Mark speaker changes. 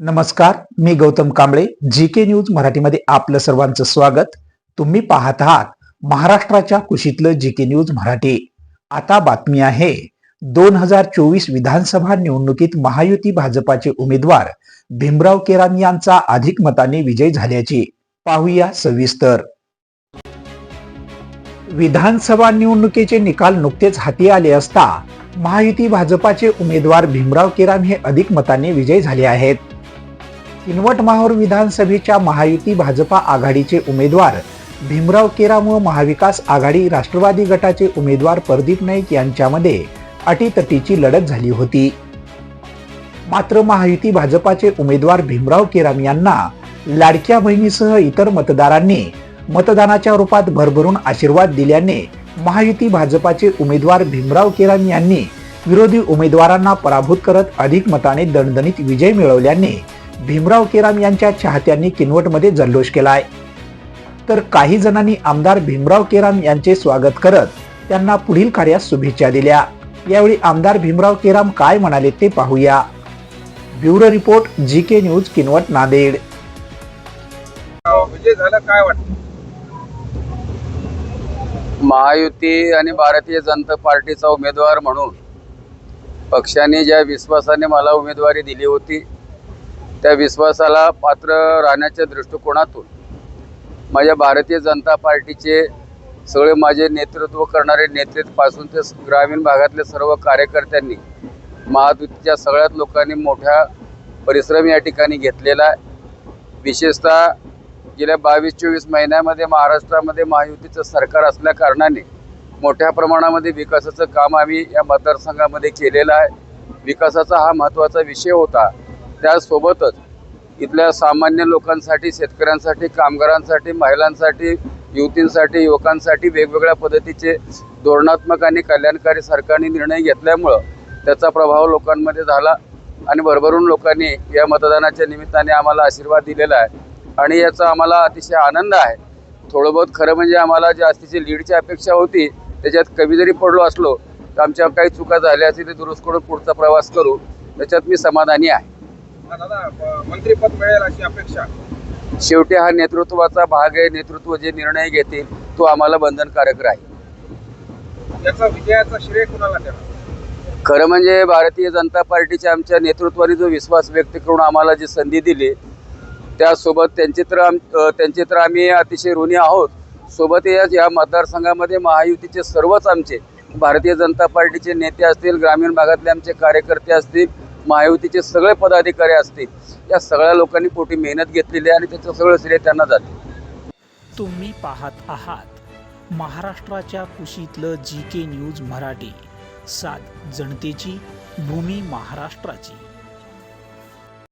Speaker 1: नमस्कार मी Gautam Kamble G K news मराठीमध्ये आपलं सर्वांचं स्वागत. तुम्ही पाहत आहात महाराष्ट्राच्या कुशीतलं जी के न्यूज मराठी. आता बातमी आहे दोन हजार चोवीस विधानसभा निवडणुकीत महायुती भाजपाचे उमेदवार भीमराव केरान यांचा अधिक मताने विजय झाल्याची. पाहूया सविस्तर. विधानसभा निवडणुकीचे निकाल नुकतेच हाती आले असता महायुती भाजपाचे उमेदवार भीमराव केराम हे अधिक मताने विजय झाले आहेत. किनवट माहूर विधानसभेच्या महायुती भाजपा आघाडीचे उमेदवार भीमराव केराम व महाविकास आघाडी राष्ट्रवादी गटाचे उमेदवार प्रदीप नाईक यांच्यामध्ये अटीतटीची लढत झाली होती. मात्र महायुती भाजपाचे उमेदवार भीमराव केराम यांना लाडक्या बहिणीसह इतर मतदारांनी मतदानाच्या रूपात भरभरून आशीर्वाद दिल्याने महायुती भाजपाचे उमेदवार भीमराव केराम यांनी विरोधी उमेदवारांना पराभूत करत अधिक मताने दणदणीत विजय मिळवल्याने भीमराव केराम यांच्या चाहत्यांनी किनवटमध्ये जल्लोष केलाय. तर काही जणांनी आमदार भीमराव केराम यांचे स्वागत करत त्यांना पुढील कार्यास शुभेच्छा दिल्या. यावेळी आमदार भीमराव केराम काय म्हणाले ते पाहूया. Bureau report G K news Kinwat Nanded.
Speaker 2: विजय झाला काय वाटतं?
Speaker 3: महायुती आणि भारतीय जनता पार्टीचा उमेदवार म्हणून पक्षाने ज्या विश्वासाने मला उमेदवारी दिली होती त्या विश्वासाला पात्र राहण्याच्या दृष्टिकोनातून माझ्या भारतीय जनता पार्टीचे सगळे माझे नेतृत्व करणारे नेतृत्वापासून ते ग्रामीण भागातले सर्व कार्यकर्त्यांनी महादुतीच्या सगळ्याच लोकांनी मोठ्या परिश्रम या ठिकाणी घेतलेला आहे. विशेषतः गेल्या बावीस चोवीस महिन्यामध्ये महाराष्ट्रामध्ये महायुतीचं सरकार असल्याकारणाने मोठ्या प्रमाणामध्ये विकासाचं काम आम्ही या मतदारसंघामध्ये केलेलं आहे. विकासाचा हा महत्त्वाचा विषय होता. त्यासोबतच इथल्या सामान्य लोकांसाठी शेतकऱ्यांसाठी कामगारांसाठी महिलांसाठी युवतींसाठी युवकांसाठी वेगवेगळ्या पद्धतीचे धोरणात्मक आणि कल्याणकारी सरकारने निर्णय घेतल्यामुळं त्याचा प्रभाव लोकांमध्ये झाला आणि भरभरून लोकांनी या मतदानाच्या निमित्ताने आम्हाला आशीर्वाद दिलेला आहे. आणि याचा आम्हाला अतिशय आनंद आहे. थोडं बहुत खरं म्हणजे आम्हाला जास्तीची लीडची अपेक्षा होती त्याच्यात कमी जरी पडलो असलो तर आमच्या काही चुका झाल्या असतील ते दुरुस्त करून पुढचा प्रवास करू. त्याच्यात मी समाधानी आहे.
Speaker 2: दादा मंत्रिपद मिळेल अशी अपेक्षा.
Speaker 3: शेवटी हा नेतृत्वाचा भाग आहे. नेतृत्व जे निर्णय घेतील तो आम्हाला बंधनकारक राहील.
Speaker 2: याचा विजयाचा श्रेय कुणाला देणार
Speaker 3: खरं म्हणजे भारतीय जनता पार्टीच्या आमच्या नेतृत्वाने जो विश्वास व्यक्त करून आम्हाला जी संधी दिली त्यासोबत त्यांचे तर आम त्यांचे तर आम्ही अतिशय ऋणी आहोत. सोबत याच या मतदारसंघामध्ये महायुतीचे सर्वच आमचे भारतीय जनता पार्टीचे नेते असतील ग्रामीण भागातले आमचे कार्यकर्ते असतील महायुतीचे सगळे पदाधिकारी असतील या सगळ्या लोकांनी पोटी मेहनत घेतलेली आहे आणि त्याचं सगळं श्रेय त्यांना जाते.
Speaker 4: तुम्ही पाहत आहात महाराष्ट्राच्या कुशीतलं जी के न्यूज मराठी सात जनतेची भूमी महाराष्ट्राची.